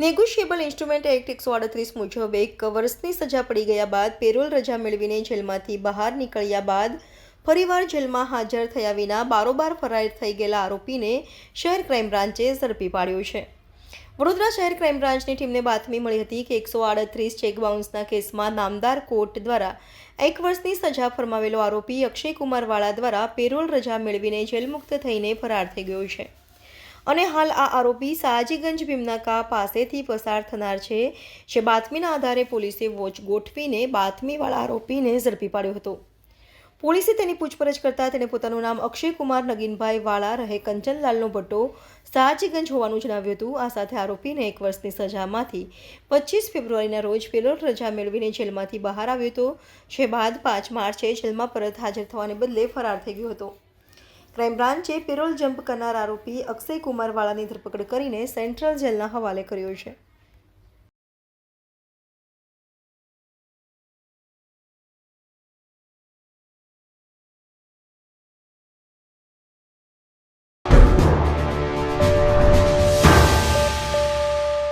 Negotiable instrument act એકસો આડત્રીસ મુજબ એક વર્ષની સજા પડી ગયા બાદ પેરોલ રજા મેળવીને જેલમાંથી બહાર નીકળ્યા બાદ ફરીવાર જેલમાં હાજર થયા વિના બારોબાર ફરાર થઈ ગયેલા આરોપીને શહેર ક્રાઇમ બ્રાન્ચે ઝડપી પાડ્યો છે. વડોદરા શહેર ક્રાઇમ બ્રાન્ચની ટીમને બાતમી મળી હતી કે એકસો આડત્રીસ ચેક બાઉન્સના કેસમાં નામદાર કોર્ટ દ્વારા એક વર્ષની સજા ફરમાવેલો આરોપી અક્ષય કુમાર વાળા દ્વારા પેરોલ રજા મેળવીને જેલમુક્ત થઈને ફરાર થઈ ગયો છે. અને હાલ આ આરોપી સાજીગંજ ભીમનાકા પાસેથી પસાર થનાર છે, જે બાતમીના આધારે પોલીસે વોચ ગોઠવીને બાતમીવાળા આરોપીને ઝડપી પાડ્યો હતો. પોલીસે તેની પૂછપરછ કરતાં તેણે પોતાનું નામ અક્ષય કુમાર નગીનભાઈ વાળા રહે કંચનલાલનો ભટ્ટો સાજીગંજ હોવાનું જણાવ્યું હતું. આ સાથે આરોપીને એક વર્ષની સજામાંથી પચીસ ફેબ્રુઆરીના રોજ પેરોલ રજા મેળવીને જેલમાંથી બહાર આવ્યો હતો. જે બાદ પાંચ માર્ચે જેલમાં પરત હાજર થવાને બદલે ફરાર થઈ ગયો હતો. ક્રાઇમ બ્રાન્ચે પેરોલ જમ્પ કરનાર આરોપી અક્ષય કુમારવાળાની ધરપકડ કરીને સેન્ટ્રલ જેલના હવાલે કર્યો છે.